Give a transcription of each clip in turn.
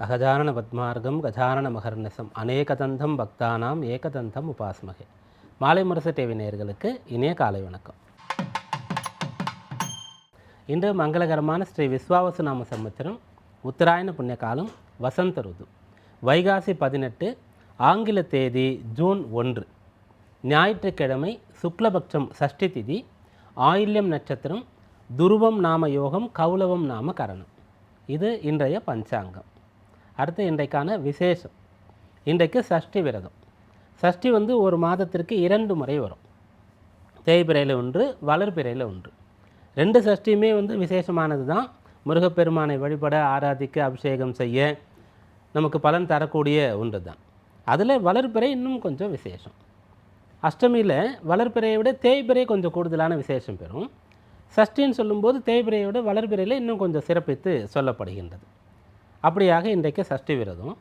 அகஜானன பத்மார்க்கம் கஜானன மகர்நசம் அநேகதந்தம் பக்தானாம் ஏகதந்தம் உபாஸ்மகே. மாலை முரசு டிவி நேயர்களுக்கு இனிய காலை வணக்கம். இன்று மங்களகரமான ஸ்ரீ விஸ்வாவசு நாம உத்தராயண புண்ணிய காலம் வசந்த ருது. வைகாசி பதினெட்டு ஆங்கில தேதி ஜூன் ஒன்று. ஞாயிற்றுக்கிழமை சுக்லபக்ஷம் சஷ்டி திதி ஆயில்யம் நட்சத்திரம் துருவம் நாம யோகம் கௌலவம் நாம கரணம். இது இன்றைய பஞ்சாங்கம். அடுத்து இன்றைக்கான விசேஷம். இன்றைக்கு சஷ்டி விரதம். சஷ்டி வந்து ஒரு மாதத்திற்கு இரண்டு முறை வரும். தேய்பிரையில் ஒன்று வளர்பிறையில் ஒன்று. ரெண்டு சஷ்டியுமே வந்து விசேஷமானது தான். முருகப்பெருமானை வழிபட ஆராதிக்க அபிஷேகம் செய்ய நமக்கு பலன் தரக்கூடிய ஒன்று தான். அதில் வளர்பிறை இன்னும் கொஞ்சம் விசேஷம். அஷ்டமியில் வளர்பிறையை விட தேய்பிறை கொஞ்சம் கூடுதலான விசேஷம் பெறும். சஷ்டின்னு சொல்லும்போது தேய்பிறையை விட வளர்பிறையில் இன்னும் கொஞ்சம் சிறப்பித்து சொல்லப்படுகின்றது. அப்படியாக இன்றைக்கு சஷ்டி விரதம்.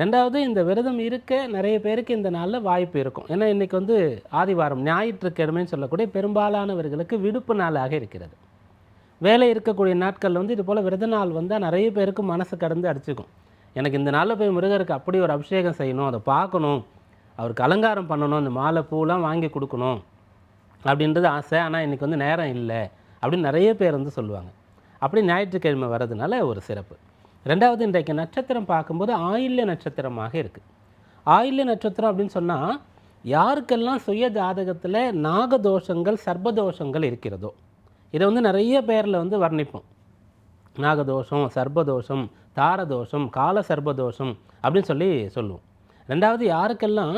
ரெண்டாவது இந்த விரதம் இருக்க நிறைய பேருக்கு இந்த நாளில் வாய்ப்பு இருக்கும். ஏன்னா இன்றைக்கி வந்து ஆதிவாரம் ஞாயிற்றுக்கிழமைன்னு சொல்லக்கூடிய பெரும்பாலானவர்களுக்கு விடுப்பு நாளாக இருக்கிறது. வேலை இருக்கக்கூடிய நாட்களில் வந்து இது போல் விரத நாள் வந்தால் நிறைய பேருக்கு மனசு கடந்து அடிச்சுக்கும். எனக்கு இந்த நாளில் போய் முருகருக்கு அப்படி ஒரு அபிஷேகம் செய்யணும் அதை பார்க்கணும் அவருக்கு அலங்காரம் பண்ணணும் இந்த மாலை பூலாம் வாங்கி கொடுக்கணும் அப்படின்றது ஆசை. ஆனால் இன்றைக்கி வந்து நேரம் இல்லை அப்படின்னு நிறைய பேர் வந்து சொல்லுவாங்க. அப்படி ஞாயிற்றுக்கிழமை வர்றதுனால ஒரு சிறப்பு. ரெண்டாவது இன்றைக்கு நட்சத்திரம் பார்க்கும்போது ஆயில்ய நட்சத்திரமாக இருக்குது ஆயில்ய நட்சத்திரம் அப்படின்னு சொன்னால் யாருக்கெல்லாம் சுய ஜாதகத்தில் நாகதோஷங்கள் சர்பதோஷங்கள் இருக்கிறதோ இதை வந்து நிறைய பேரில் வந்து வர்ணிப்போம். நாகதோஷம் சர்பதோஷம் தாரதோஷம் கால சர்பதோஷம் அப்படின்னு சொல்லி சொல்லுவோம். ரெண்டாவது யாருக்கெல்லாம்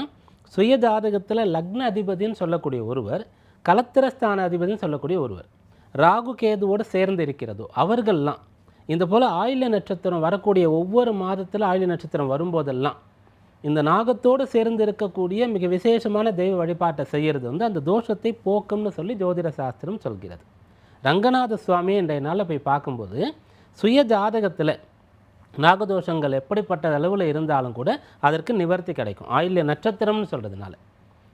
சுய ஜாதகத்தில் லக்ன அதிபதின்னு சொல்லக்கூடிய ஒருவர் கலத்திரஸ்தான அதிபதின்னு சொல்லக்கூடிய ஒருவர் ராகு கேதுவோடு சேர்ந்து இருக்கிறதோ அவர்கள்லாம் இந்த போல் ஆயுள நட்சத்திரம் வரக்கூடிய ஒவ்வொரு மாதத்தில் ஆயுள நட்சத்திரம் வரும்போதெல்லாம் இந்த நாகத்தோடு சேர்ந்து இருக்கக்கூடிய மிக விசேஷமான தெய்வ வழிபாட்டை செய்கிறது வந்து அந்த தோஷத்தை போக்கும்னு சொல்லி ஜோதிட சாஸ்திரம் சொல்கிறது. ரங்கநாத சுவாமி இன்றைய நாளில் போய் பார்க்கும்போது சுய ஜாதகத்தில் நாகதோஷங்கள் எப்படிப்பட்ட அளவில் இருந்தாலும் கூட அதற்கு நிவர்த்தி கிடைக்கும். ஆயுள்ய நட்சத்திரம்னு சொல்கிறதுனால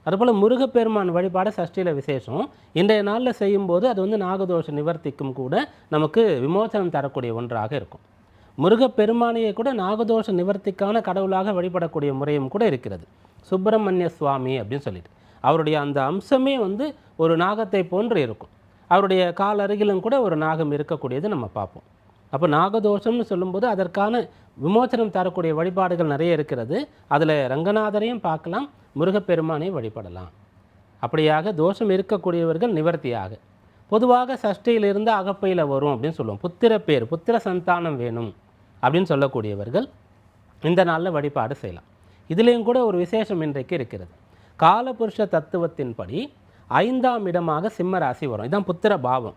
அதுபோல் முருகப்பெருமான் வழிபாடு சஷ்டியில் விசேஷம். இன்றைய நாளில் செய்யும்போது அது வந்து நாகதோஷ நிவர்த்திக்கும் கூட நமக்கு விமோசனம் தரக்கூடிய ஒன்றாக இருக்கும். முருகப்பெருமானையை கூட நாகதோஷ நிவர்த்திக்கான கடவுளாக வழிபடக்கூடிய முறையும் கூட இருக்கிறது. சுப்பிரமணிய சுவாமி அப்படின்னு சொல்லிட்டு. அவருடைய அந்த அம்சமே வந்து ஒரு நாகத்தை போன்று இருக்கும். அவருடைய கால் அருகிலும் கூட ஒரு நாகம் இருக்கக்கூடியது நம்ம பார்ப்போம். அப்போ நாகதோஷம்னு சொல்லும்போது அதற்கான விமோச்சனம் தரக்கூடிய வழிபாடுகள் நிறைய இருக்கிறது. அதில் ரங்கநாதரையும் பார்க்கலாம் முருகப்பெருமானையும் வழிபடலாம். அப்படியாக தோஷம் இருக்கக்கூடியவர்கள் நிவர்த்தியாக. பொதுவாக சஷ்டியிலிருந்து அகப்பையில் வரும் அப்படின்னு சொல்லுவோம். புத்திர பேர் புத்திர சந்தானம் வேணும் அப்படின்னு சொல்லக்கூடியவர்கள் இந்த நாளில் வழிபாடு செய்யலாம். இதுலேயும் கூட ஒரு விசேஷம் இன்றைக்கு இருக்கிறது. காலபுருஷ தத்துவத்தின்படி ஐந்தாம் இடமாக சிம்ம ராசி வரும். இதுதான் புத்திர பாவம்.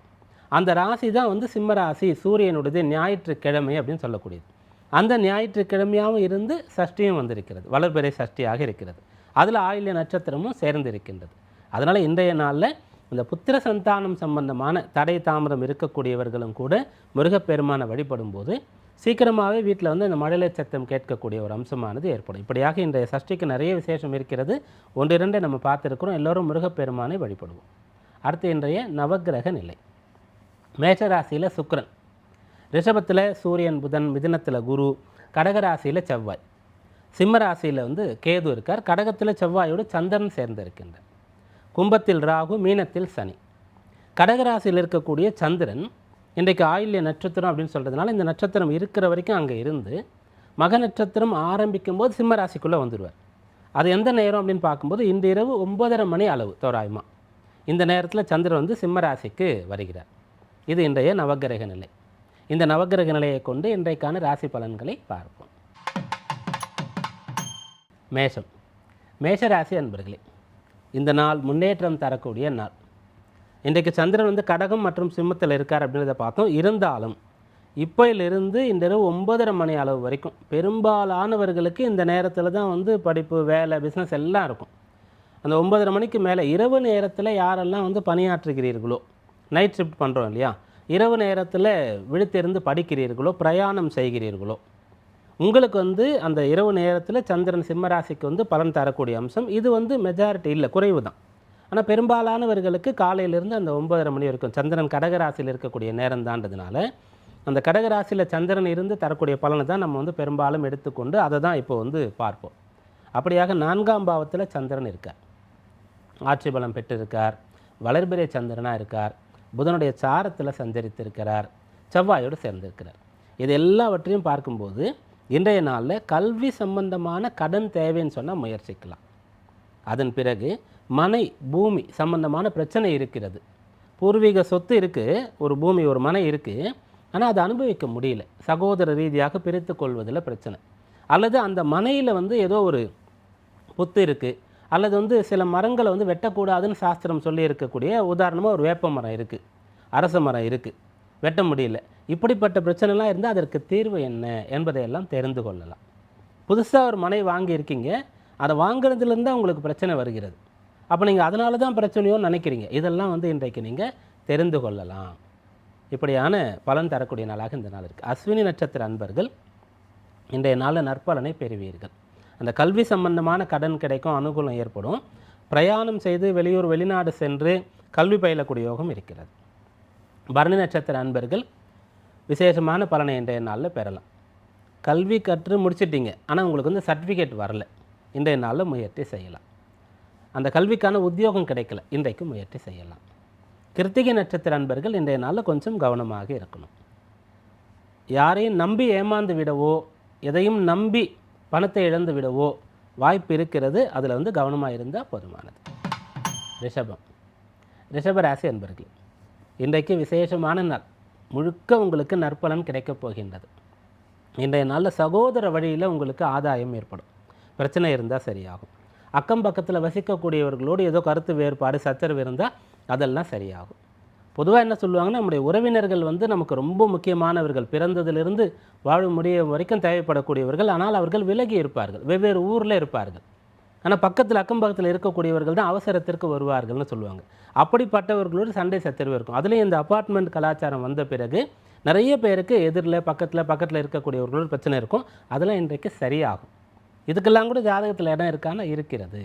அந்த ராசி தான் வந்து சிம்ம ராசி சூரியனுடையது ஞாயிற்றுக்கிழமை அப்படின்னு சொல்லக்கூடியது. அந்த ஞாயிற்றுக்கிழமையாகவும் இருந்து சஷ்டியும் வந்திருக்கிறது. வளர்பிறை சஷ்டியாக இருக்கிறது. அதில் ஆயில்ய நட்சத்திரமும் சேர்ந்து இருக்கின்றது அதனால் இன்றைய நாளில் இந்த புத்திர சந்தானம் சம்பந்தமான தடை தாமதம் இருக்கக்கூடியவர்களும் கூட முருகப்பெருமானை வழிபடும் போது சீக்கிரமாகவே வீட்டில் வந்து இந்த மழலை சத்தம் கேட்கக்கூடிய ஒரு அம்சமானது ஏற்படும். இப்படியாக இன்றைய சஷ்டிக்கு நிறைய விசேஷம் இருக்கிறது. ஒன்றிரண்டை நம்ம பார்த்துருக்கிறோம். எல்லோரும் முருகப்பெருமானை வழிபடுவோம். அடுத்து இன்றைய நவக்கிரக நிலை. மேஷராசியில் சுக்கிரன். ரிஷபத்தில் சூரியன் புதன் மிதினத்தில் குரு கடகராசியில் செவ்வாய். சிம்மராசியில் வந்து கேது இருக்கார். கடகத்தில் செவ்வாயோடு சந்திரன் சேர்ந்திருக்கின்றார். கும்பத்தில் ராகு மீனத்தில் சனி. கடகராசியில் இருக்கக்கூடிய சந்திரன் இன்றைக்கு ஆயில்ய நட்சத்திரம் அப்படின்னு சொல்கிறதுனால இந்த நட்சத்திரம் இருக்கிற வரைக்கும் அங்கே இருந்து மக நட்சத்திரம் ஆரம்பிக்கும் போது சிம்மராசிக்குள்ளே வந்துடுவார் அது எந்த நேரம் அப்படின்னு பார்க்கும்போது இந்த இரவு ஒன்பதரை மணி அளவு தோராயமாக இந்த நேரத்தில் சந்திரன் வந்து சிம்மராசிக்கு வருகிறார். இது இன்றைய நவக்கிரக நிலை. இந்த நவக்கிரக நிலையை கொண்டு இன்றைக்கான ராசி பலன்களை பார்ப்போம். மேஷம். மேஷ ராசி அன்பர்களே இந்த நாள் முன்னேற்றம் தரக்கூடிய நாள். இன்றைக்கு சந்திரன் வந்து கடகம் மற்றும் சிம்மத்தில் இருக்கார் அப்படின்றத பார்த்தோம். இருந்தாலும் இப்போயிலிருந்து இந்த இரவு ஒன்பதரை மணி அளவு வரைக்கும் பெரும்பாலானவர்களுக்கு இந்த நேரத்தில் தான் வந்து படிப்பு வேலை பிஸ்னஸ் எல்லாம் இருக்கும். அந்த ஒன்பதரை மணிக்கு மேலே இரவு நேரத்தில் யாரெல்லாம் வந்து பணியாற்றுகிறீர்களோ நைட் ஷிஃப்ட் பண்ணுறோம் இல்லையா? இரவு நேரத்தில் விழித்திருந்து படிக்கிறீர்களோ பிரயாணம் செய்கிறீர்களோ உங்களுக்கு வந்து அந்த இரவு நேரத்தில் சந்திரன் சிம்மராசிக்கு வந்து பலன் தரக்கூடிய அம்சம் இது வந்து மெஜாரிட்டி இல்லை குறைவு தான் ஆனால் பெரும்பாலானவர்களுக்கு காலையிலிருந்து அந்த ஒன்பதரை மணி வரைக்கும் சந்திரன் கடகராசியில் இருக்கக்கூடிய நேரம் தான்றதுனால அந்த கடகராசியில் சந்திரன் இருந்து தரக்கூடிய பலனை தான் நம்ம வந்து பெரும்பாலும் எடுத்துக்கொண்டு அதை தான் இப்போ வந்து பார்ப்போம். அப்படியாக நான்காம் பாவத்தில் சந்திரன் இருக்கார். ஆட்சி பலம் பெற்றிருக்கார். வளர்பிறை சந்திரனாக இருக்கார். புதனுடைய சாரத்தில் சஞ்சரித்திருக்கிறார். செவ்வாயோடு சேர்ந்திருக்கிறார். இது எல்லாவற்றையும் பார்க்கும்போது இன்றைய நாளில் கல்வி சம்பந்தமான கடன் தேவைன்னு சொன்னால் முயற்சிக்கலாம். அதன் பிறகு மனை பூமி சம்பந்தமான பிரச்சனை இருக்கிறது. பூர்வீக சொத்து இருக்குது ஒரு பூமி ஒரு மனை இருக்குது ஆனால் அதை அனுபவிக்க முடியல. சகோதர ரீதியாக பிரித்து கொள்வதில் பிரச்சனை. அல்லது அந்த மனையில் வந்து ஏதோ ஒரு புத்து இருக்குது அல்லது வந்து சில மரங்களை வந்து வெட்டக்கூடாதுன்னு சாஸ்திரம் சொல்லி இருக்கக்கூடிய உதாரணமாக ஒரு வேப்ப மரம் இருக்குது அரச மரம் இருக்குது வெட்ட முடியல. இப்படிப்பட்ட பிரச்சனைலாம் இருந்தால் அதற்கு தீர்வு என்ன என்பதையெல்லாம் தெரிந்து கொள்ளலாம். புதுசாக ஒரு மனை வாங்கியிருக்கீங்க. அதை வாங்குறதுலேருந்து உங்களுக்கு பிரச்சனை வருகிறது. அப்போ நீங்கள் அதனால தான் பிரச்சனையோன்னு நினைக்கிறீங்க. இதெல்லாம் வந்து இன்றைக்கு நீங்கள் தெரிந்து கொள்ளலாம். இப்படியான பலன் தரக்கூடிய நாளாக இந்த நாள் இருக்குது அஸ்வினி நட்சத்திர அன்பர்கள் இன்றைய நாளில் நற்பலனை பெறுவீர்கள். அந்த கல்வி சம்பந்தமான கடன் கிடைக்கும் அனுகூலம் ஏற்படும். பிரயாணம் செய்து வெளியூர் வெளிநாடு சென்று கல்வி பயிலக்கூடிய யோகம் இருக்கிறது. பரணி நட்சத்திர அன்பர்கள் விசேஷமான பலனை இன்றைய நாளில் பெறலாம். கல்வி கற்று முடிச்சிட்டிங்க ஆனால் உங்களுக்கு வந்து சர்டிஃபிகேட் வரல. இன்றைய நாளில் முயற்சி செய்யலாம். அந்த கல்விக்கான உத்தியோகம் கிடைக்கல இன்றைக்கு முயற்சி செய்யலாம். கிருத்திகை நட்சத்திர அன்பர்கள் இன்றைய நாளில் கொஞ்சம் கவனமாக இருக்கணும். யாரையும் நம்பி ஏமாந்து விடவோ எதையும் நம்பி பணத்தை இழந்து விடவோ வாய்ப்பு இருக்கிறது அதில் வந்து கவனமாக இருந்தால் போதுமானது. ரிஷபம். ரிஷப ராசி அன்பர்கள் இன்றைக்கு விசேஷமான நாள். முழுக்க உங்களுக்கு நற்பலன் கிடைக்கப் போகின்றது. இன்றைய நாளில் சகோதர வழியில் உங்களுக்கு ஆதாயம் ஏற்படும். பிரச்சனை இருந்தால் சரியாகும். அக்கம் பக்கத்தில் வசிக்கக்கூடியவர்களோடு ஏதோ கருத்து வேறுபாடு சச்சரவு இருந்தால் அதெல்லாம் சரியாகும். பொதுவாக என்ன சொல்லுவாங்கன்னா நம்முடைய உறவினர்கள் வந்து நமக்கு ரொம்ப முக்கியமானவர்கள். பிறந்ததிலிருந்து வாழும் முடிய வரைக்கும் தேவைப்படக்கூடியவர்கள். ஆனால் அவர்கள் விலகி இருப்பார்கள். வெவ்வேறு ஊரில் இருப்பார்கள். ஆனால் பக்கத்தில் அக்கம் பக்கத்தில் இருக்கக்கூடியவர்கள் தான் அவசரத்திற்கு வருவார்கள்னு சொல்லுவாங்க. அப்படிப்பட்டவர்களோடு சண்டை சச்சரவு இருக்கும். அதுலேயும் இந்த அப்பார்ட்மெண்ட் கலாச்சாரம் வந்த பிறகு நிறைய பேருக்கு எதிரில் பக்கத்தில் பக்கத்தில் இருக்கக்கூடியவர்களோட பிரச்சனை இருக்கும். அதெல்லாம் இன்றைக்கு சரியாகும். இதுக்கெல்லாம் கூட ஜாதகத்தில் இடம் இருக்கான? இருக்கிறது.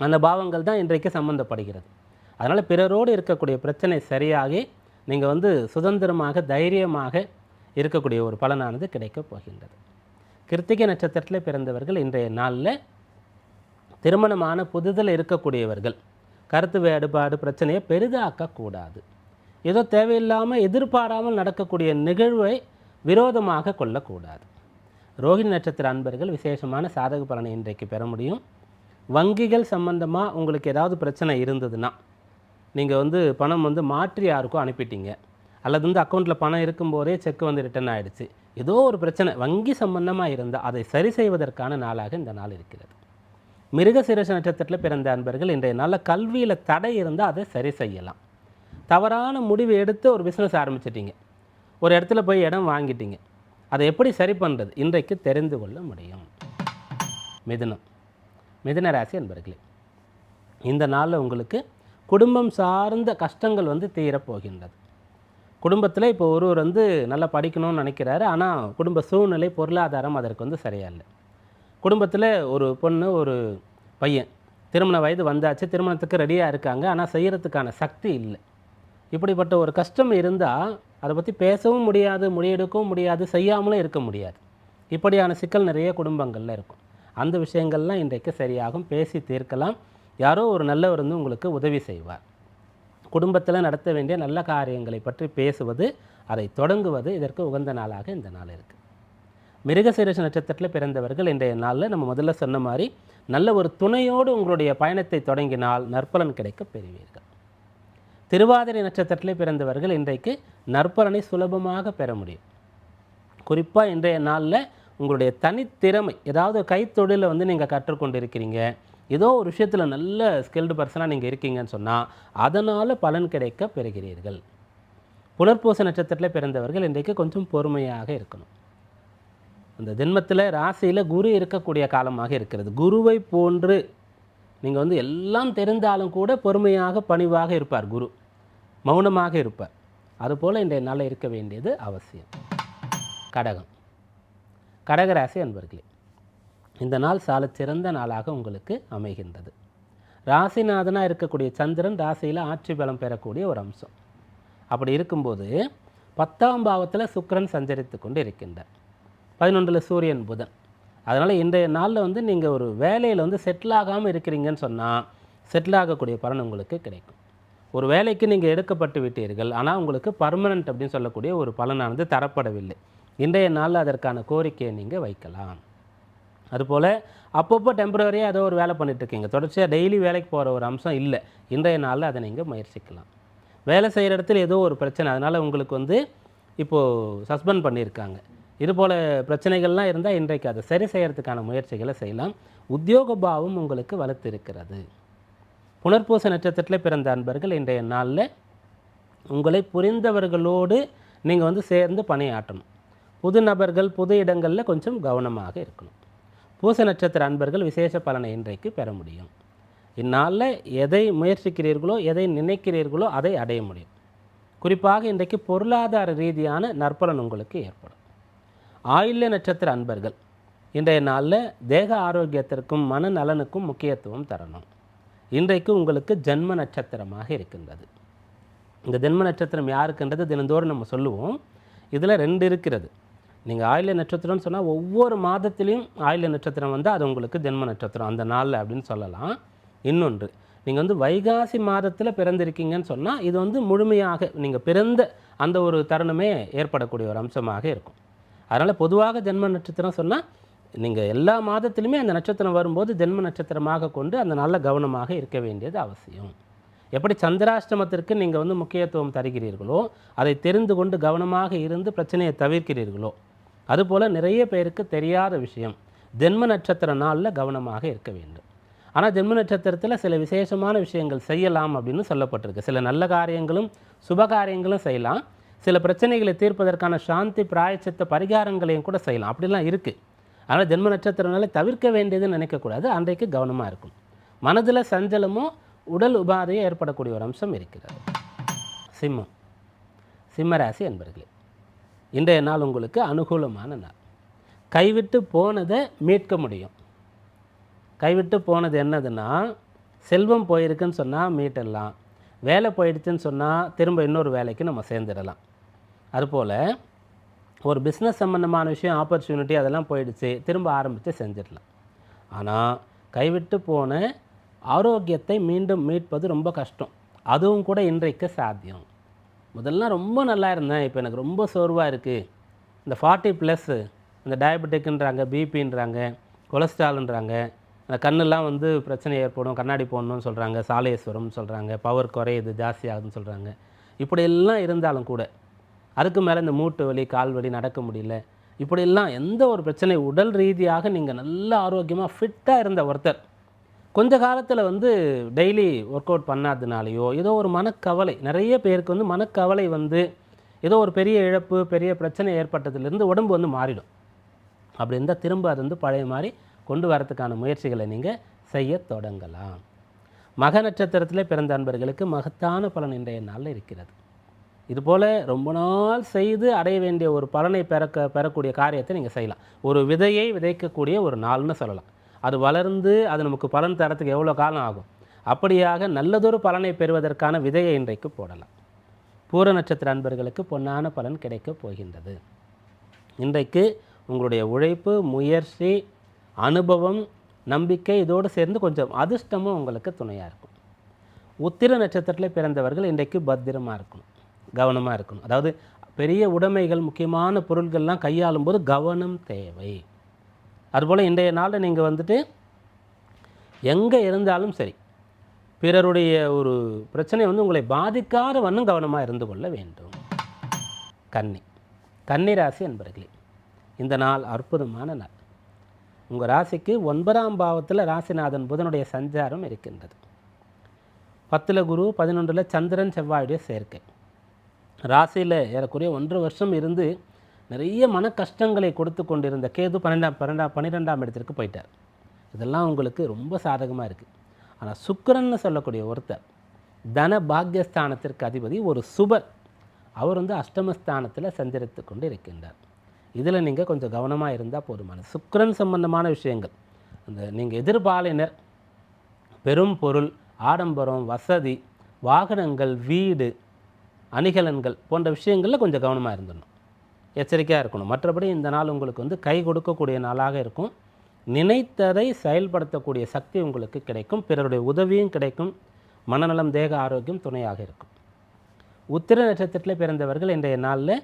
அந்த பாவங்கள் தான் இன்றைக்கு சம்மந்தப்படுகிறது அதனால் பிறரோடு இருக்கக்கூடிய பிரச்சனை சரியாகி நீங்கள் வந்து சுதந்திரமாக தைரியமாக இருக்கக்கூடிய ஒரு பலனானது கிடைக்கப் போகின்றது. கிருத்திகை நட்சத்திரத்தில் பிறந்தவர்கள் இன்றைய நாளில் திருமணமான புதுதில் இருக்கக்கூடியவர்கள் கருத்து வேறுபாடு பிரச்சனையை பெரிதாக்கக்கூடாது. ஏதோ தேவையில்லாமல் எதிர்பாராமல் நடக்கக்கூடிய நிகழ்வை விரோதமாக கொள்ளக்கூடாது. ரோஹிணி நட்சத்திர அன்பர்கள் விசேஷமான சாதக பலனை இன்றைக்கு பெற முடியும். வங்கிகள் சம்பந்தமாக உங்களுக்கு ஏதாவது பிரச்சனை இருந்ததுன்னா நீங்கள் வந்து பணம் வந்து மாற்றி யாருக்கோ அனுப்பிட்டீங்க. அல்லது வந்து அக்கௌண்ட்டில் பணம் இருக்கும்போதே செக் வந்து ரிட்டர்ன் ஆகிடுச்சு ஏதோ ஒரு பிரச்சனை வங்கி சம்பந்தமாக இருந்தால் அதை சரி செய்வதற்கான நாளாக இந்த நாள் இருக்கிறது. மிருகசீரச நட்சத்திரத்தில் பிறந்த அன்பர்கள் இன்றைய நாளில் கல்வியில் தடை இருந்தால் அதை சரி செய்யலாம். தவறான முடிவு எடுத்து ஒரு பிஸ்னஸ் ஆரம்பிச்சிட்டீங்க. ஒரு இடத்துல போய் இடம் வாங்கிட்டீங்க. அதை எப்படி சரி பண்ணுறது இன்றைக்கு தெரிந்து கொள்ள முடியும். மிதுனம். மிதுன ராசி அன்பர்களே இந்த நாளில் உங்களுக்கு குடும்பம் சார்ந்த கஷ்டங்கள் வந்து தீரப்போகின்றது. குடும்பத்தில் இப்போ ஒருவர் வந்து நல்லா படிக்கணும்னு நினைக்கிறாரு ஆனால் குடும்ப சூழ்நிலை பொருளாதாரம் அதற்கு வந்து சரியா இல்லை குடும்பத்தில் ஒரு பொண்ணு ஒரு பையன் திருமண வயது வந்தாச்சு திருமணத்துக்கு ரெடியாக இருக்காங்க ஆனால் செய்கிறதுக்கான சக்தி இல்லை. இப்படிப்பட்ட ஒரு கஷ்டம் இருந்தால் அதை பற்றி பேசவும் முடியாது முடியெடுக்கவும் முடியாது செய்யாமலும் இருக்க முடியாது. இப்படியான சிக்கல் நிறைய குடும்பங்களில் இருக்கும். அந்த விஷயங்கள்லாம் இன்றைக்கு சரியாகும் பேசி தீர்க்கலாம். யாரோ ஒரு நல்லவர் வந்து உங்களுக்கு உதவி செய்வார். குடும்பத்தில் நடத்த வேண்டிய நல்ல காரியங்களை பற்றி பேசுவது அதை தொடங்குவது இதற்கு உகந்த நாளாக இந்த நாள் இருக்குது மிருகசீரஷ நட்சத்திரத்தில் பிறந்தவர்கள் இன்றைய நாளில் நம்ம முதல்ல சொன்ன மாதிரி நல்ல ஒரு துணையோடு உங்களுடைய பயணத்தை தொடங்கினால் நற்பலன் கிடைக்க பெறுவீர்கள். திருவாதிரை நட்சத்திரத்தில் பிறந்தவர்கள் இன்றைக்கு நற்பலனை சுலபமாக பெற முடியும். குறிப்பாக இன்றைய நாளில் உங்களுடைய தனித்திறமை ஏதாவது கைத்தொழிலை வந்து நீங்கள் கற்றுக்கொண்டிருக்கிறீங்க ஏதோ ஒரு விஷயத்தில் நல்ல ஸ்கில்டு பர்சனாக நீங்கள் இருக்கீங்கன்னு சொன்னால் அதனால் பலன் கிடைக்க பெறுகிறீர்கள். புனர்பூச நட்சத்திரத்தில் பிறந்தவர்கள் இன்றைக்கு கொஞ்சம் பொறுமையாக இருக்கணும். அந்த ஜென்மத்தில் ராசியில் குரு இருக்கக்கூடிய காலமாக இருக்கிறது. குருவை போன்று நீங்கள் வந்து எல்லாம் தெரிந்தாலும் கூட பொறுமையாக பணிவாக இருப்பார் குரு. மௌனமாக இருப்பார். அதுபோல் இன்றைய நாளில் இருக்க வேண்டியது அவசியம். கடகம். கடகராசி அன்பர்களே இந்த நாள் சால சிறந்த நாளாக உங்களுக்கு அமைகின்றது. ராசிநாதனாக இருக்கக்கூடிய சந்திரன் ராசியில் ஆட்சி பலம் பெறக்கூடிய ஒரு அம்சம். அப்படி இருக்கும்போது பத்தாம் பாவத்தில் சுக்கிரன் சஞ்சரித்து கொண்டு இருக்கின்றார் பதினொன்றில் சூரியன் புதன். அதனால் இன்றைய நாளில் வந்து நீங்கள் ஒரு வேலையில் வந்து செட்டில் ஆகாமல் இருக்கிறீங்கன்னு சொன்னால் செட்டில் ஆகக்கூடிய பலன் உங்களுக்கு கிடைக்கும். ஒரு வேலைக்கு நீங்கள் எடுக்கப்பட்டு விட்டீர்கள் ஆனால் உங்களுக்கு பர்மனன்ட் அப்படின்னு சொல்லக்கூடிய ஒரு பலனானது தரப்படவில்லை. இன்றைய நாளில் அதற்கான கோரிக்கையை நீங்கள் வைக்கலாம். அதுபோல் அப்பப்போ டெம்பரரியாக ஏதோ ஒரு வேலை பண்ணிகிட்ருக்கீங்க இருக்கீங்க தொடர்ச்சியாக டெய்லி வேலைக்கு போகிற ஒரு அம்சம் இல்லை. இன்றைய நாளில் அதை நீங்கள் முயற்சிக்கலாம். வேலை செய்கிற இடத்துல ஏதோ ஒரு பிரச்சனை அதனால் உங்களுக்கு வந்து இப்போது சஸ்பெண்ட் பண்ணியிருக்காங்க. இதுபோல் பிரச்சனைகள்லாம் இருந்தால் இன்றைக்கு அதை சரி செய்கிறதுக்கான முயற்சிகளை செய்யலாம். உத்தியோக பாவம் உங்களுக்கு வலுத்திருக்கிறது புனர்பூச நட்சத்திரத்தில் பிறந்த அன்பர்கள் இன்றைய நாளில் உங்களை புரிந்தவர்களோடு நீங்கள் வந்து சேர்ந்து பணியாற்றணும். புது நபர்கள் புது இடங்களில் கொஞ்சம் கவனமாக இருக்கணும். பூச நட்சத்திர அன்பர்கள் விசேஷ பலனை இன்றைக்கு பெற முடியும். இந்நாளில் எதை முயற்சிக்கிறீர்களோ எதை நினைக்கிறீர்களோ அதை அடைய முடியும். குறிப்பாக இன்றைக்கு பொருளாதார ரீதியான நற்பலன் உங்களுக்கு ஏற்படும். ஆயுள்ய நட்சத்திர அன்பர்கள் இன்றைய நாளில் தேக ஆரோக்கியத்திற்கும் மன நலனுக்கும் முக்கியத்துவம் தரணும். இன்றைக்கு உங்களுக்கு ஜென்ம நட்சத்திரமாக இருக்கின்றது. இந்த ஜென்ம நட்சத்திரம் யாருக்குன்றது தினந்தோறும் நம்ம சொல்லுவோம். இதில் ரெண்டு இருக்கிறது. நீங்கள் ஆயில நட்சத்திரம்னு சொன்னால் ஒவ்வொரு மாதத்துலேயும் ஆயில்ய நட்சத்திரம் வந்து அது உங்களுக்கு ஜென்ம நட்சத்திரம் அந்த நாளில் அப்படின்னு சொல்லலாம். இன்னொன்று நீங்கள் வந்து வைகாசி மாதத்தில் பிறந்திருக்கீங்கன்னு சொன்னால் இது வந்து முழுமையாக நீங்கள் பிறந்த அந்த ஒரு தருணமே ஏற்படக்கூடிய ஒரு அம்சமாக இருக்கும். அதனால் பொதுவாக ஜென்ம நட்சத்திரம் சொன்னால் நீங்கள் எல்லா மாதத்திலுமே அந்த நட்சத்திரம் வரும்போது ஜென்ம நட்சத்திரமாக கொண்டு அந்த நல்ல கவனமாக இருக்க வேண்டியது அவசியம். எப்படி சந்திராஷ்டமத்திற்கு நீங்கள் வந்து முக்கியத்துவம் தருகிறீர்களோ அதை தெரிந்து கொண்டு கவனமாக இருந்து பிரச்சனையை தவிர்க்கிறீர்களோ அதுபோல் நிறைய பேருக்கு தெரியாத விஷயம் ஜென்ம நட்சத்திர நாளில் கவனமாக இருக்க வேண்டும். ஆனால் ஜென்ம நட்சத்திரத்தில் சில விசேஷமான விஷயங்கள் செய்யலாம் அப்படின்னு சொல்லப்பட்டிருக்கு. சில நல்ல காரியங்களும் சுப காரியங்களும் செய்யலாம். சில பிரச்சனைகளை தீர்ப்பதற்கான சாந்தி பிராயச்சித்த பரிகாரங்களையும் கூட செய்யலாம். அப்படிலாம் இருக்குது ஆனால் ஜென்ம நட்சத்திரனால தவிர்க்க வேண்டியதுன்னு நினைக்கக்கூடாது. அன்றைக்கு கவனமாக இருக்கும். மனதில் சஞ்சலமும் உடல் உபாதையும் ஏற்படக்கூடிய ஒரு அம்சம் இருக்கிறது. சிம்மம். சிம்மராசி என்பர்களே இன்றைய நாள் உங்களுக்கு அனுகூலமான நாள். கைவிட்டு போனதை மீட்க முடியும். கைவிட்டு போனது என்னதுன்னா செல்வம் போயிருக்குன்னு சொன்னால் மீட்டெல்லாம் வேலை போயிடுச்சுன்னு சொன்னால் திரும்ப இன்னொரு வேலைக்கு நம்ம சேர்ந்துடலாம். அதுபோல் ஒரு பிஸ்னஸ் சம்மந்தமான விஷயம் ஆப்பர்ச்சுனிட்டி அதெல்லாம் போயிடுச்சு திரும்ப ஆரம்பித்து செஞ்சிடலாம். ஆனால் கைவிட்டு போன ஆரோக்கியத்தை மீண்டும் மீட்பது ரொம்ப கஷ்டம். அதுவும் கூட இன்றைக்கு சாத்தியம். முதல்ல ரொம்ப நல்லா இருந்தேன். இப்போ எனக்கு ரொம்ப சோர்வாக இருக்குது இந்த ஃபார்ட்டி ப்ளஸ்ஸு இந்த டயபெட்டிக்குன்றாங்க பிபின்றாங்க கொலஸ்ட்ரால்ன்றாங்க அந்த கண்ணெல்லாம் வந்து பிரச்சனை ஏற்படும் கண்ணாடி போடணும்னு சொல்கிறாங்க சாலேஸ்வரம்னு சொல்கிறாங்க பவர் குறையுது ஜாஸ்தி ஆகுதுன்னு சொல்கிறாங்க இப்படியெல்லாம் இருந்தாலும் கூட அதுக்கு மேலே இந்த மூட்டு வலி கால் வலி நடக்க முடியல. இப்படியெல்லாம் எந்த ஒரு பிரச்சனை உடல் ரீதியாக நீங்கள் நல்ல ஆரோக்கியமாக ஃபிட்டாக இருந்த ஒருத்தர் கொஞ்ச காலத்தில் வந்து டெய்லி ஒர்க் அவுட் பண்ணாததுனாலையோ ஏதோ ஒரு மனக்கவலை நிறைய பேருக்கு வந்து மனக்கவலை வந்து ஏதோ ஒரு பெரிய இழப்பு பெரிய பிரச்சனை ஏற்பட்டதுலேருந்து உடம்பு வந்து மாறிடும். அப்படி இருந்தால் திரும்ப அது வந்து பழைய மாதிரி கொண்டு வரதுக்கான முயற்சிகளை நீங்கள் செய்ய தொடங்கலாம். மக நட்சத்திரத்தில் பிறந்த அன்பர்களுக்கு மகத்தான பலன் இன்றைய நாளில் இருக்கிறது. இதுபோல் ரொம்ப நாள் செய்து அடைய வேண்டிய ஒரு பலனை பெறக்க பெறக்கூடிய காரியத்தை நீங்கள் செய்யலாம். ஒரு விதையை விதைக்கக்கூடிய ஒரு நாள்னு சொல்லலாம். அது வளர்ந்து அது நமக்கு பலன் தரத்துக்கு எவ்வளோ காலம் ஆகும்? அப்படியாக நல்லதொரு பலனை பெறுவதற்கான விதையை இன்றைக்கு போடலாம். பூர நட்சத்திர அன்பர்களுக்கு பொன்னான பலன் கிடைக்கப் போகின்றது. இன்றைக்கு உங்களுடைய உழைப்பு முயற்சி அனுபவம் நம்பிக்கை இதோடு சேர்ந்து கொஞ்சம் அதிர்ஷ்டமும் உங்களுக்கு துணையாக இருக்கும். உத்திர நட்சத்திரத்தில் பிறந்தவர்கள் இன்றைக்கு பத்திரமாக இருக்கணும் கவனமாக இருக்கணும். அதாவது பெரிய உடைமைகள் முக்கியமான பொருட்கள்லாம் கையாளும் போது கவனம் தேவை. அதுபோல் இன்றைய நாளில் நீங்கள் வந்துட்டு எங்கே இருந்தாலும் சரி பிறருடைய ஒரு பிரச்சனை வந்து உங்களை பாதிக்காத வண்ணம் கவனமாக இருந்து கொள்ள வேண்டும். கன்னி கன்னி ராசி என்பர்களே இந்த நாள் அற்புதமான நாள். உங்கள் ராசிக்கு ஒன்பதாம் பாவத்தில் ராசிநாதன் புதனுடைய சஞ்சாரம் இருக்கின்றது. பத்தில் குரு பதினொன்றில் சந்திரன் செவ்வாயுடைய சேர்க்கை. ராசியில் ஏறக்குறைய ஒன்று வருஷம் இருந்து நிறைய மன கஷ்டங்களை கொடுத்து கொண்டிருந்த கேது பன்னெண்டாம் பன்னெண்டாம் பன்னிரெண்டாம் இடத்திற்கு போயிட்டார். இதெல்லாம் உங்களுக்கு ரொம்ப சாதகமாக இருக்குது ஆனால் சுக்கரன்னு சொல்லக்கூடிய ஒருத்தர் தன பாக்யஸ்தானத்திற்கு அதிபதி ஒரு சுபர் அவர் வந்து அஷ்டமஸ்தானத்தில் சஞ்சரித்து கொண்டு இருக்கின்றார் இதில் நீங்கள் கொஞ்சம் கவனமாக இருந்தால் போதுமானது சுக்கரன் சம்பந்தமான விஷயங்கள். அந்த நீங்கள் எதிர்பாலினர் பெரும் பொருள் ஆடம்பரம் வசதி வாகனங்கள் வீடு அணிகலன்கள் போன்ற விஷயங்களில் கொஞ்சம் கவனமாக இருந்துடணும். எச்சரிக்கையாக இருக்கணும். மற்றபடி இந்த நாள் உங்களுக்கு வந்து கை கொடுக்கக்கூடிய நாளாக இருக்கும். நினைத்ததை செயல்படுத்தக்கூடிய சக்தி உங்களுக்கு கிடைக்கும். பிறருடைய உதவியும் கிடைக்கும். மனநலம் தேக ஆரோக்கியம் துணையாக இருக்கும். உத்திர நட்சத்திரத்தில் பிறந்தவர்கள் இன்றைய நாளில்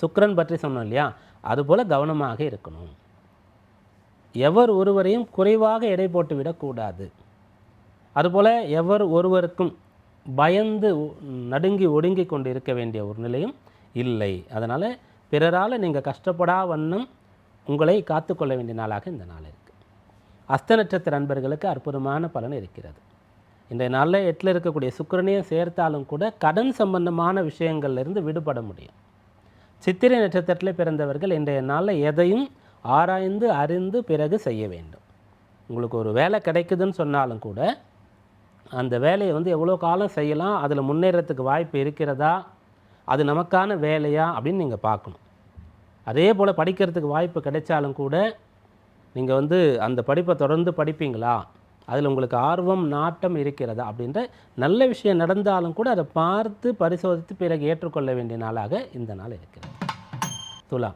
சுக்கரன் பற்றி சொன்னோம் இல்லையா? அதுபோல் கவனமாக இருக்கணும். எவர் ஒருவரையும் குறைவாக எடை போட்டு விடக்கூடாது. அதுபோல் எவர் ஒருவருக்கும் பயந்து நடுங்கி ஒடுங்கி கொண்டு இருக்க வேண்டிய ஒரு நிலையும் இல்லை. அதனால் பிறரால் நீங்கள் கஷ்டப்படா வண்ணம் உங்களை காத்துக்கொள்ள வேண்டிய நாளாக இந்த நாள் இருக்குது அஸ்த நட்சத்திர அன்பர்களுக்கு அற்புதமான பலன் இருக்கிறது. இந்த நாளில் எட்டில் இருக்கக்கூடிய சுக்கிரனையும் சேர்த்தாலும் கூட கடன் சம்பந்தமான விஷயங்கள்லேருந்து விடுபட முடியும். சித்திரை நட்சத்திரத்தில் பிறந்தவர்கள் இன்றைய நாளில் எதையும் ஆராய்ந்து அறிந்து பிறகு செய்ய வேண்டும். உங்களுக்கு ஒரு வேலை கிடைக்குதுன்னு சொன்னாலும் கூட அந்த வேலையை வந்து எவ்வளோ காலம் செய்யலாம் அதில் முன்னேறத்துக்கு வாய்ப்பு இருக்கிறதா அது நமக்கான வேலையா அப்படின்னு நீங்கள் பார்க்கணும். அதே போல் படிக்கிறதுக்கு வாய்ப்பு கிடைச்சாலும் கூட நீங்கள் வந்து அந்த படிப்பை தொடர்ந்து படிப்பீங்களா? அதில் உங்களுக்கு ஆர்வம் நாட்டம் இருக்கிறதா? அப்படின்ற நல்ல விஷயம் நடந்தாலும் கூட அதை பார்த்து பரிசோதித்து பிறகு ஏற்றுக்கொள்ள வேண்டிய நாளாக இந்த நாள் இருக்கிறது. துலா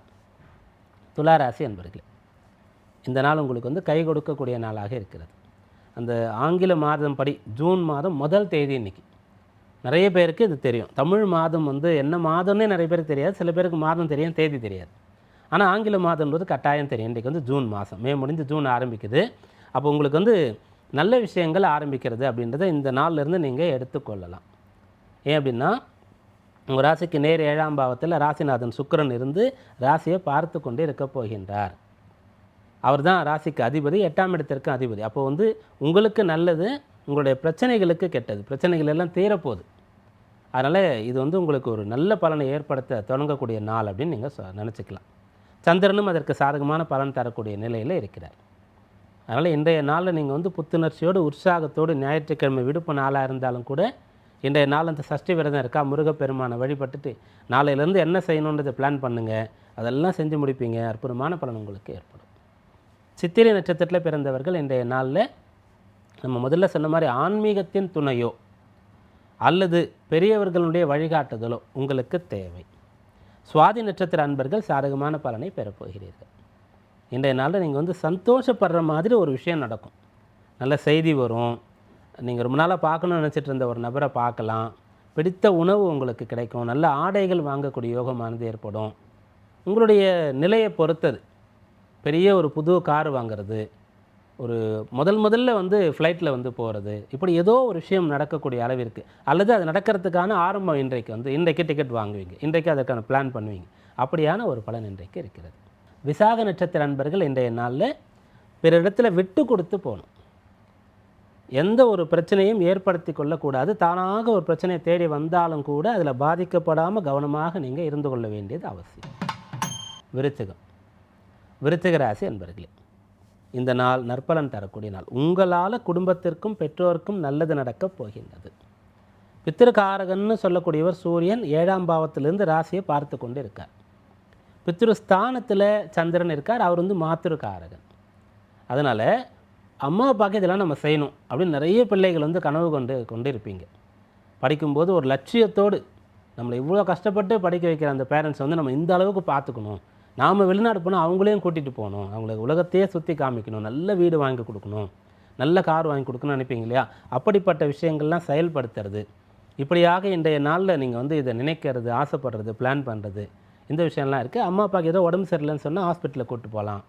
துலா ராசி என்பர்களே இந்த நாள் உங்களுக்கு வந்து கை கொடுக்கக்கூடிய நாளாக இருக்கிறது. அந்த ஆங்கில மாதம் படி ஜூன் மாதம் முதல் தேதி இன்றைக்கி நிறைய பேருக்கு இது தெரியும். தமிழ் மாதம் வந்து என்ன மாதம்னே நிறைய பேருக்கு தெரியாது. சில பேருக்கு மாதம் தெரியும் தேதி தெரியாது. ஆனால் ஆங்கில மாதம்ன்றது கட்டாயம் தெரியும். இன்றைக்கு வந்து ஜூன் மாதம். மே முடிஞ்சு ஜூன் ஆரம்பிக்குது. அப்போ உங்களுக்கு வந்து நல்ல விஷயங்கள் ஆரம்பிக்கிறது அப்படின்றத இந்த நாள்ல இருந்து நீங்கள் எடுத்துக்கொள்ளலாம். ஏன் அப்படின்னா உங்கள் ராசிக்கு நேர் ஏழாம் பாவத்தில் ராசிநாதன் சுக்கிரன் இருந்து ராசியை பார்த்து கொண்டே இருக்க போகின்றார். அவர் தான் ராசிக்கு அதிபதி எட்டாம் இடத்திற்கும் அதிபதி. அப்போ வந்து உங்களுக்கு நல்லது உங்களுடைய பிரச்சனைகளுக்கு கெட்டது. பிரச்சனைகள் எல்லாம் தீரப்போகுது. அதனால் இது வந்து உங்களுக்கு ஒரு நல்ல பலனை ஏற்படுத்த தொடங்கக்கூடிய நாள் அப்படின்னு நீங்கள் நினச்சிக்கலாம். சந்திரனும் அதற்கு சாதகமான பலன் தரக்கூடிய நிலையில் இருக்கிறார். அதனால் இன்றைய நாளில் நீங்கள் வந்து புத்துணர்ச்சியோடு உற்சாகத்தோடு ஞாயிற்றுக்கிழமை விடுப்பு நாளாக இருந்தாலும் கூட இன்றைய நாள் அந்த சஷ்டி விரதம் இருக்கா முருகப்பெருமானை வழிபட்டுட்டு நாளையிலேருந்து என்ன செய்யணுன்றதை பிளான் பண்ணுங்கள் அதெல்லாம் செஞ்சு முடிப்பீங்க. அற்புதமான பலன் உங்களுக்கு ஏற்படும். சித்திரை நட்சத்திரத்தில் பிறந்தவர்கள் இன்றைய நாளில் நம்ம முதல்ல சொன்ன மாதிரி ஆன்மீகத்தின் துணையோ அல்லது பெரியவர்களுடைய வழிகாட்டுதலோ உங்களுக்கு தேவை. சுவாதி நட்சத்திர அன்பர்கள் சாதகமான பலனை பெறப்போகிறீர்கள் இன்றைய நாளில் நீங்கள் வந்து சந்தோஷப்படுற மாதிரி ஒரு விஷயம் நடக்கும். நல்ல செய்தி வரும். நீங்கள் ரொம்ப நாளாக பார்க்கணும்னு நினச்சிட்டு இருந்த ஒரு நபரை பார்க்கலாம். பிடித்த உணவு உங்களுக்கு கிடைக்கும். நல்ல ஆடைகள் வாங்கக்கூடிய யோகமானது ஏற்படும். உங்களுடைய நிலையை பொறுத்தது. பெரிய ஒரு புது கார் வாங்குறது. ஒரு முதல் முதல்ல வந்து ஃப்ளைட்டில் வந்து போகிறது இப்படி ஏதோ ஒரு விஷயம் நடக்கக்கூடிய அளவிற்கு அல்லது அது நடக்கிறதுக்கான ஆரம்பம் இன்றைக்கு வந்து இன்றைக்கு டிக்கெட் வாங்குவீங்க. இன்றைக்கு அதற்கான பிளான் பண்ணுவீங்க. அப்படியான ஒரு பலன் இன்றைக்கு இருக்கிறது. விசாக நட்சத்திர அன்பர்கள் இன்றைய நாளில் பிறரிடத்தில் விட்டு கொடுத்து போகணும். எந்த ஒரு பிரச்சனையும் ஏற்படுத்தி கொள்ளக்கூடாது. தானாக ஒரு பிரச்சனையை தேடி வந்தாலும் கூட அதில் பாதிக்கப்படாமல் கவனமாக நீங்கள் இருந்து கொள்ள வேண்டியது அவசியம். விருச்சிகம். விருச்சிக ராசி அன்பர்களே இந்த நாள் நற்பலன் தரக்கூடிய நாள். உங்களால் குடும்பத்திற்கும் பெற்றோருக்கும் நல்லது நடக்கப் போகின்றது. பித்திருக்காரகன்னு சொல்லக்கூடியவர் சூரியன் ஏழாம் பாவத்திலிருந்து ராசியை பார்த்து கொண்டு இருக்கார் பித்ருஸ்தானத்தில் சந்திரன் இருக்கார் அவர் வந்து மாத்திருக்காரகன். அதனால் அம்மா அப்பாவுக்கு இதெல்லாம் நம்ம செய்யணும் அப்படின்னு நிறைய பிள்ளைகள் வந்து கனவு கொண்டு கொண்டு இருப்பீங்க படிக்கும்போது ஒரு லட்சியத்தோடு நம்மளை இவ்வளோ கஷ்டப்பட்டு படிக்க வைக்கிற அந்த பேரண்ட்ஸ் வந்து நம்ம இந்த அளவுக்கு பார்த்துக்கணும். நாம் வெளிநாடு போனால் அவங்களையும் கூட்டிகிட்டு போகணும். அவங்களுக்கு உலகத்தையே சுற்றி காமிக்கணும். நல்ல வீடு வாங்கி கொடுக்கணும். நல்ல கார் வாங்கி கொடுக்கணும்னு நினைப்பீங்க இல்லையா? அப்படிப்பட்ட விஷயங்கள்லாம் செயல்படுத்துறது. இப்படியாக இன்றைய நாளில் நீங்கள் வந்து இதை நினைக்கிறது ஆசைப்படுறது பிளான் பண்ணுறது இந்த விஷயம்லாம் இருக்குது அம்மா அப்பாவுக்கு ஏதோ உடம்பு சரியில்லைன்னு சொன்னால் ஹாஸ்பிட்டலில் கூப்பிட்டு போகலாம்.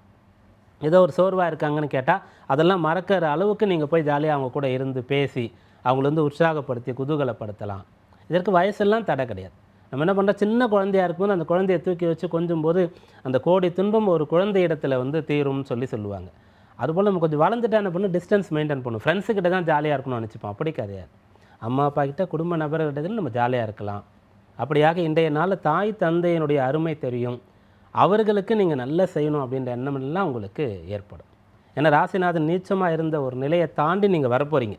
ஏதோ ஒரு சோர்வாக இருக்காங்கன்னு கேட்டால் அதெல்லாம் மறக்கிற அளவுக்கு நீங்கள் போய் ஜாலியாக அவங்க கூட இருந்து பேசி அவங்கள வந்து உற்சாகப்படுத்தி குதூகலப்படுத்தலாம். இதற்கு வயசெல்லாம் தடை கிடையாது. நம்ம என்ன பண்ணுறோம் சின்ன குழந்தையா இருக்கும்போது அந்த குழந்தையை தூக்கி வச்சு கொஞ்சம் போது அந்த கோடி துன்பம் ஒரு குழந்தை இடத்துல வந்து தீரும்னு சொல்லி சொல்லுவாங்க. அதுபோல் நம்ம கொஞ்சம் வளர்ந்துட்டா என்ன பண்ணணும் டிஸ்டன்ஸ் மெயின்டைன் பண்ணணும் ஃப்ரெண்ட்ஸுக்கிட்ட தான் ஜாலியாக இருக்கணும்னு நினச்சிப்போம். அப்படி கிடையாது. அம்மா அப்பா கிட்ட குடும்ப நபர்கிட்ட நம்ம ஜாலியாக இருக்கலாம். அப்படியாக இன்றைய நாளில் தாய் தந்தையினுடைய அருமை தெரியும். அவர்களுக்கு நீங்கள் நல்லா செய்யணும் அப்படின்ற எண்ணமெல்லாம் உங்களுக்கு ஏற்படும். ஏன்னா ராசிநாதன் நீச்சமாக இருந்த ஒரு நிலையை தாண்டி நீங்கள் வரப்போகிறீங்க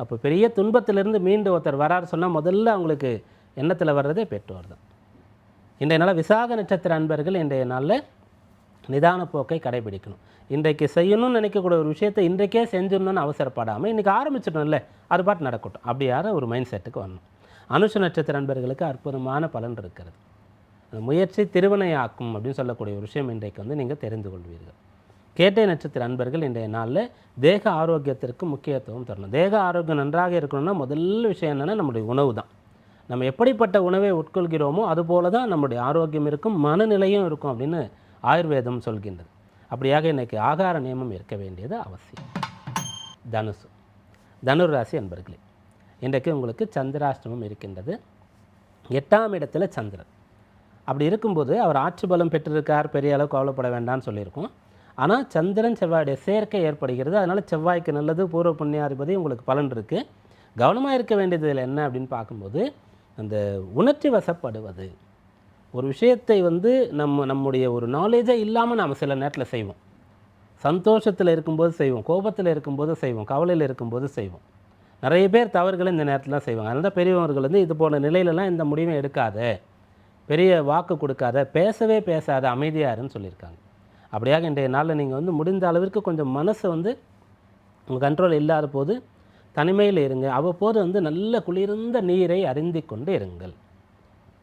அப்போ பெரிய துன்பத்திலிருந்து மீண்டு ஒருத்தர் வராரு சொன்னால் முதல்ல அவங்களுக்கு எண்ணத்தில் வர்றதே பெற்றோர் தான். இன்றைய நாளில் விசாக நட்சத்திர அன்பர்கள் இன்றைய நாளில் நிதான போக்கை கடைபிடிக்கணும். இன்றைக்கு செய்யணும்னு நினைக்கக்கூடிய ஒரு விஷயத்தை இன்றைக்கே செஞ்சிடணும்னு அவசரப்படாமல் இன்றைக்கி ஆரம்பிச்சிட்டோம்ல அது பாட்டு நடக்கட்டும். அப்படியார ஒரு மைண்ட் செட்டுக்கு வரணும். அனுஷ நட்சத்திர அன்பர்களுக்கு அற்புதமான பலன் இருக்கிறது. அந்த முயற்சி திருவினையாக்கும் அப்படின்னு சொல்லக்கூடிய ஒரு விஷயம் இன்றைக்கு வந்து நீங்கள் தெரிந்து கொள்வீர்கள். கேட்டை நட்சத்திர அன்பர்கள் இன்றைய நாளில் தேக ஆரோக்கியத்திற்கு முக்கியத்துவம் தரணும். தேக ஆரோக்கியம் நன்றாக இருக்கணும்னா முதல் விஷயம் என்னென்னா நம்முடைய உணவு தான். நம்ம எப்படிப்பட்ட உணவை உட்கொள்கிறோமோ அதுபோல தான் நம்முடைய ஆரோக்கியம் இருக்கும் மனநிலையும் இருக்கும் அப்படின்னு ஆயுர்வேதம் சொல்கின்றது. அப்படியாக இன்றைக்கி ஆகார நியமம் இருக்க வேண்டியது அவசியம். தனுசு. தனுர் ராசி என்பர்களே இன்றைக்கு உங்களுக்கு சந்திராஷ்டமம் இருக்கின்றது. எட்டாம் இடத்துல சந்திரன். அப்படி இருக்கும்போது அவர் ஆட்சி பலம் பெற்றிருக்கார் பெரிய அளவு கவலைப்பட வேண்டாம்னு சொல்லியிருக்கோம். ஆனால் சந்திரன் செவ்வாயுடைய சேர்க்கை ஏற்படுகிறது. அதனால் செவ்வாய்க்கு நல்லது பூர்வ புண்ணியாதிபதி உங்களுக்கு பலன் இருக்குது கவனமாக இருக்க வேண்டியது என்ன அப்படின்னு பார்க்கும்போது அந்த உணர்ச்சி வசப்படுவது. ஒரு விஷயத்தை வந்து நம்ம நம்முடைய ஒரு நாலேஜே இல்லாமல் நாம் சில நேரத்தில் செய்வோம். சந்தோஷத்தில் இருக்கும்போது செய்வோம் கோபத்தில் இருக்கும்போது செய்வோம் கவலையில் இருக்கும்போது செய்வோம். நிறைய பேர் தவறுகளை இந்த நேரத்தில் செய்வாங்க. அதனால தான் பெரியவர்கள் வந்து இது போன்ற நிலையிலலாம் இந்த முடிவை எடுக்காத பெரிய வாக்கு கொடுக்காத பேசவே பேசாத அமைதியாருன்னு சொல்லியிருக்காங்க. அப்படியாக இன்றைய நாளில் நீங்கள் வந்து முடிந்த அளவிற்கு கொஞ்சம் மனசை வந்து உங்கள் கண்ட்ரோல் இல்லாத போது தனிமையில் இருங்க. அவ்வப்போது வந்து நல்ல குளிர்ந்த நீரை அருந்தி கொண்டு இருங்கள்.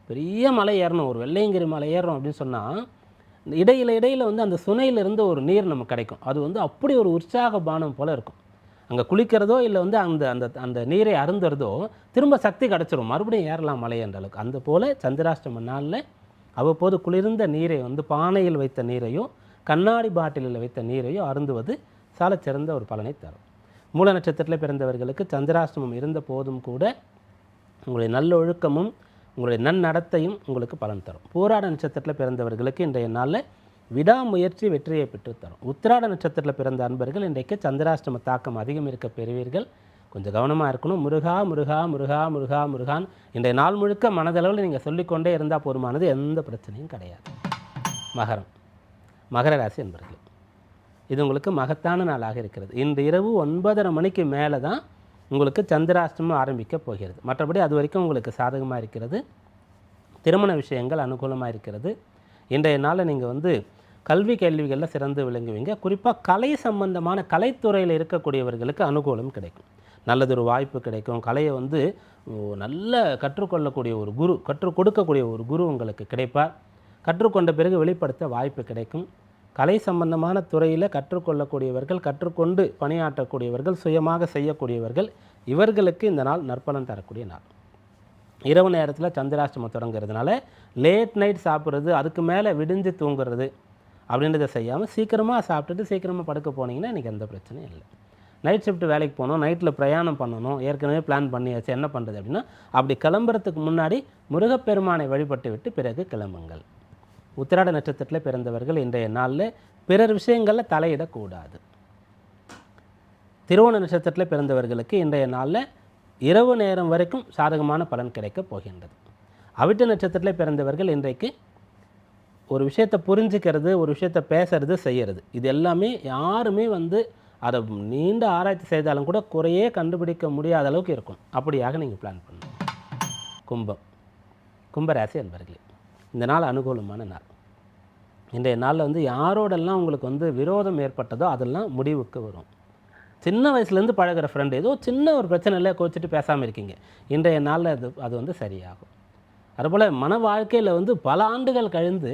பெரிய மலை ஏறணும். ஒரு வெள்ளையங்கிரி மலை ஏறணும் அப்படின்னு சொன்னால் இடையில இடையில் வந்து அந்த சுனையிலிருந்து ஒரு நீர் நமக்கு கிடைக்கும். அது வந்து அப்படி ஒரு உற்சாக பானம் போல் இருக்கும். அங்கே குளிக்கிறதோ இல்லை வந்து அந்த அந்த அந்த நீரை அருந்துறதோ திரும்ப சக்தி கிடச்சிரும். மறுபடியும் ஏறலாம் மலை என்ற அளவுக்கு. அந்த போல் சந்திராஷ்டம நாளில் அவ்வப்போது குளிர்ந்த நீரை வந்து பானையில் வைத்த நீரையும் கண்ணாடி பாட்டிலில் வைத்த நீரையும் அருந்துவது சால சிறந்த ஒரு பலனை தரும். மூல நட்சத்திரத்தில் பிறந்தவர்களுக்கு சந்திராஷ்டமம் இருந்த போதும் கூட உங்களுடைய நல்லொழுக்கமும் உங்களுடைய நன்னடத்தையும் உங்களுக்கு பலன் தரும். பூராட நட்சத்திரத்தில் பிறந்தவர்களுக்கு இன்றைய நாளில் விடாமுயற்சி வெற்றியை பெற்றுத் தரும். உத்திராட நட்சத்திரத்தில் பிறந்த அன்பர்கள் இன்றைக்கு சந்திராஷ்டம தாக்கம் அதிகம் இருக்க பெறுவீர்கள். கொஞ்சம் கவனமாக இருக்கணும். முருகா முருகா முருகா முருகா முருகான். இன்றைய நாள் முழுக்க மனதளவில் நீங்கள் சொல்லிக்கொண்டே இருந்தால் போதுமானது எந்த பிரச்சனையும் கிடையாது. மகரம். மகர ராசி என்பர்கள் இது உங்களுக்கு மகத்தான நாளாக இருக்கிறது. இன்று இரவு ஒன்பதரை மணிக்கு மேலே தான் உங்களுக்கு சந்திராஷ்டமம் ஆரம்பிக்க போகிறது. மற்றபடி அது வரைக்கும் உங்களுக்கு சாதகமாக இருக்கிறது. திருமண விஷயங்கள் அனுகூலமாக இருக்கிறது. இன்றைய நாளில் நீங்கள் வந்து கல்வி கேள்விகளில் சிறந்து விளங்குவீங்க. குறிப்பாக கலை சம்பந்தமான கலைத்துறையில் இருக்கக்கூடியவர்களுக்கு அனுகூலம் கிடைக்கும். நல்லதொரு வாய்ப்பு கிடைக்கும். கலையை வந்து நல்ல கற்றுக்கொள்ளக்கூடிய ஒரு குரு கற்றுக் கொடுக்கக்கூடிய ஒரு குரு உங்களுக்கு கிடைப்பார். கற்றுக்கொண்ட பிறகு வெளிப்படுத்த வாய்ப்பு கிடைக்கும். கலை சம்பந்தமான துறையில் கற்றுக்கொள்ளக்கூடியவர்கள் கற்றுக்கொண்டு பணியாற்றக்கூடியவர்கள் சுயமாக செய்யக்கூடியவர்கள் இவர்களுக்கு இந்த நாள் நற்பலன் தரக்கூடிய நாள். இரவு நேரத்தில் சந்திராஷ்டமம் தொடங்குறதுனால லேட் நைட் சாப்பிட்றது அதுக்கு மேலே விடிஞ்சு தூங்குறது அப்படின்றத செய்யாமல் சீக்கிரமாக சாப்பிட்டுட்டு சீக்கிரமாக படுக்க போனீங்கன்னா இன்றைக்கி எந்த பிரச்சனையும் இல்லை. நைட் ஷிஃப்ட் வேலைக்கு போகணும் நைட்டில் பிரயாணம் பண்ணணும் ஏற்கனவே பிளான் பண்ணியாச்சு என்ன பண்ணுறது அப்படின்னா அப்படி கிளம்புறதுக்கு முன்னாடி முருகப்பெருமானை வழிபட்டு விட்டு பிறகு கிளம்புங்கள். உத்திராட நட்சத்திரத்தில் பிறந்தவர்கள் இன்றைய நாளில் பிறர் விஷயங்களில் தலையிடக்கூடாது. திருவோண நட்சத்திரத்தில் பிறந்தவர்களுக்கு இன்றைய நாளில் இரவு நேரம் வரைக்கும் சாதகமான பலன் கிடைக்கப் போகின்றது. அவிட்ட நட்சத்திரத்தில் பிறந்தவர்கள் இன்றைக்கு ஒரு விஷயத்தை புரிஞ்சுக்கிறது ஒரு விஷயத்தை பேசுறது செய்கிறது இது எல்லாமே யாருமே வந்து அதை நீண்ட ஆராய்ச்சி செய்தாலும் கூட குறையே கண்டுபிடிக்க முடியாத அளவுக்கு இருக்கும். அப்படியாக நீங்கள் பிளான் பண்ணணும். கும்பம். கும்பராசி அன்பர்களே இந்த நாள் அனுகூலமான நாள். இன்றைய நாளில் வந்து யாரோடெல்லாம் உங்களுக்கு வந்து விரோதம் ஏற்பட்டதோ அதெல்லாம் முடிவுக்கு வரும். சின்ன வயசுலேருந்து பழகுற ஃப்ரெண்டு ஏதோ சின்ன ஒரு பிரச்சனையில் கோச்சிட்டு பேசாமல் இருக்கீங்க. இன்றைய நாளில் அது அது வந்து சரியாகும். அதுபோல் மன வாழ்க்கையில் வந்து பல ஆண்டுகள் கழிந்து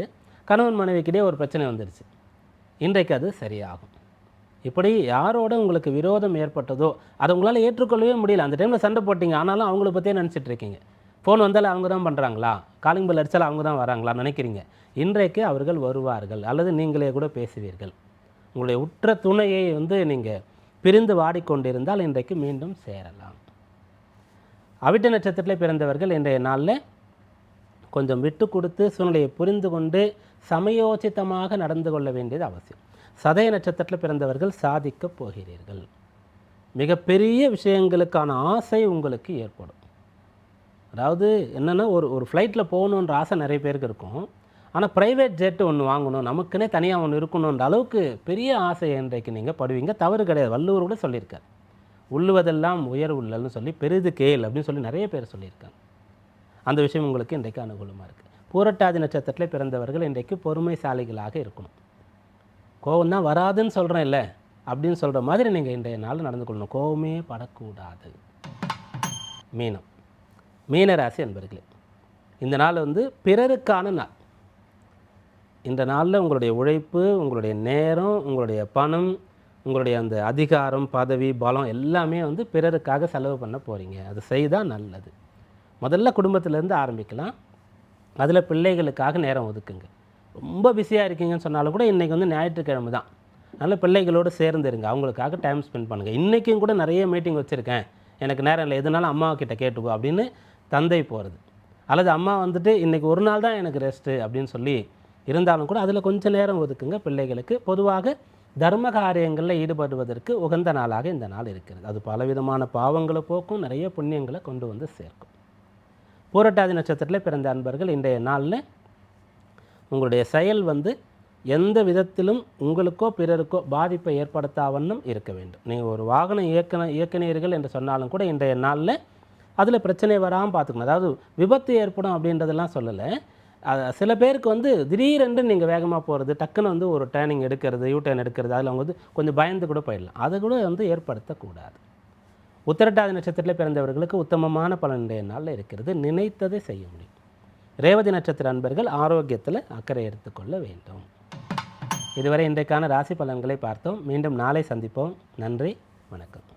கணவன் மனைவிக்கிட்டே ஒரு பிரச்சனை வந்துடுச்சு இன்றைக்கு அது சரியாகும். இப்படி யாரோட உங்களுக்கு விரோதம் ஏற்பட்டதோ அதை உங்களால் ஏற்றுக்கொள்ளவே முடியல. அந்த டைமில் சண்டை போட்டீங்க. ஆனாலும் அவங்கள பற்றியே நினச்சிட்ருக்கீங்க ஃபோன் வந்தாலும் அவங்க தான் பண்ணுறாங்களா காலிங் பெல் அடித்தாலும் அவங்க தான் வராங்களா நினைக்கிறீங்க? இன்றைக்கு அவர்கள் வருவார்கள் அல்லது நீங்களே கூட பேசுவீர்கள். உங்களுடைய உற்ற துணையை வந்து நீங்கள் பிரிந்து வாடிக்கொண்டிருந்தால் இன்றைக்கு மீண்டும் சேரலாம். அவிட்ட நட்சத்திரத்தில் பிறந்தவர்கள் இன்றைய நாளில் கொஞ்சம் விட்டு கொடுத்து சூழ்நிலையை புரிந்து கொண்டு சமயோச்சிதமாக நடந்து கொள்ள வேண்டியது அவசியம். சதய நட்சத்திரத்தில் பிறந்தவர்கள் சாதிக்கப் போகிறீர்கள். மிகப்பெரிய விஷயங்களுக்கான ஆசை உங்களுக்கு ஏற்படும். அதாவது என்னென்னா ஒரு ஒரு ஃப்ளைட்டில் போகணுன்ற ஆசை நிறைய பேருக்கு இருக்கும். ஆனால் ப்ரைவேட் ஜெட்டு ஒன்று வாங்கணும் நமக்குன்னே தனியாக ஒன்று இருக்கணுன்ற அளவுக்கு பெரிய ஆசை இன்றைக்கு நீங்கள் படுவீங்க? தவறு கிடையாது. வள்ளுவர் கூட சொல்லியிருக்கார். உள்ளுவதெல்லாம் உயர் உள்ளல்னு சொல்லி பெரிது கேள் அப்படின்னு சொல்லி நிறைய பேர் சொல்லியிருக்காங்க. அந்த விஷயம் உங்களுக்கு இன்றைக்கு அனுகூலமாக இருக்குது பூரட்டாதி நட்சத்திரத்தில் பிறந்தவர்கள் இன்றைக்கு பொறுமைசாலிகளாக இருக்கணும். கோவம் தான் வராதுன்னு சொல்கிறேன் இல்லை அப்படின்னு சொல்கிற மாதிரி நீங்கள் இன்றைய நாள் நடந்து கொள்ளணும். கோவமே படக்கூடாது. மீனம். மீனராசி அன்பர்களே இந்த நாள் வந்து பிறருக்கான நாள். இந்த நாளில் உங்களுடைய உழைப்பு உங்களுடைய நேரம் உங்களுடைய பணம் உங்களுடைய அந்த அதிகாரம் பதவி பலம் எல்லாமே வந்து பிறருக்காக செலவு பண்ண போகிறீங்க அது செய்தால் நல்லது. முதல்ல குடும்பத்திலேருந்து ஆரம்பிக்கலாம். அதில் பிள்ளைகளுக்காக நேரம் ஒதுக்குங்க. ரொம்ப பிஸியாக இருக்கீங்கன்னு சொன்னாலும் கூட இன்றைக்கி வந்து ஞாயிற்றுக்கிழமை தான். நல்ல பிள்ளைகளோடு சேர்ந்துருங்க. அவங்களுக்காக டைம் ஸ்பெண்ட் பண்ணுங்கள் இன்றைக்கும் கூட நிறைய மீட்டிங் வச்சுருக்கேன். எனக்கு நேரம் இல்லை. எதுனாலும் அம்மா கிட்ட கேட்டுக்கோ அப்படின்னு தந்தை போகிறது அல்லது அம்மா வந்துட்டு இன்றைக்கி ஒரு நாள் தான் எனக்கு ரெஸ்ட்டு அப்படின்னு சொல்லி இருந்தாலும் கூட அதில் கொஞ்சம் நேரம் ஒதுக்குங்க. பிள்ளைகளுக்கு பொதுவாக தர்ம காரியங்களில் ஈடுபடுவதற்கு உகந்த நாளாக இந்த நாள் இருக்கிறது. அது பலவிதமான பாவங்களை போக்கும் நிறைய புண்ணியங்களை கொண்டு வந்து சேர்க்கும். பூரட்டாதி நட்சத்திரத்தில் பிறந்த அன்பர்கள் இன்றைய நாளில் உங்களுடைய செயல் வந்து எந்த விதத்திலும் உங்களுக்கோ பிறருக்கோ பாதிப்பை ஏற்படுத்தா இருக்க வேண்டும். நீங்கள் ஒரு வாகனம் இயக்கின இயக்குனீர்கள் என்று சொன்னாலும் கூட இன்றைய நாளில் அதில் பிரச்சனை வராமல் பார்த்துக்கணும் அதாவது விபத்து ஏற்படும் அப்படின்றதெல்லாம் சொல்லலை. சில பேருக்கு வந்து திடீரென்று நீங்கள் வேகமாக போகிறது டக்குன்னு வந்து ஒரு டேர்னிங் எடுக்கிறது யூ டேர்ன் எடுக்கிறது அதில் அவங்க வந்து கொஞ்சம் பயந்து கூட போயிடலாம். அதை கூட வந்து ஏற்படுத்தக்கூடாது. உத்திரட்டாதி நட்சத்திரத்தில் பிறந்தவர்களுக்கு உத்தமமான பலனுடைய நாளில் இருக்கிறது. நினைத்ததை செய்ய முடியும். ரேவதி நட்சத்திர அன்பர்கள் ஆரோக்கியத்தில் அக்கறை எடுத்துக்கொள்ள வேண்டும். இதுவரை இன்றைக்கான ராசி பலன்களை பார்த்தோம். மீண்டும் நாளை சந்திப்போம். நன்றி வணக்கம்.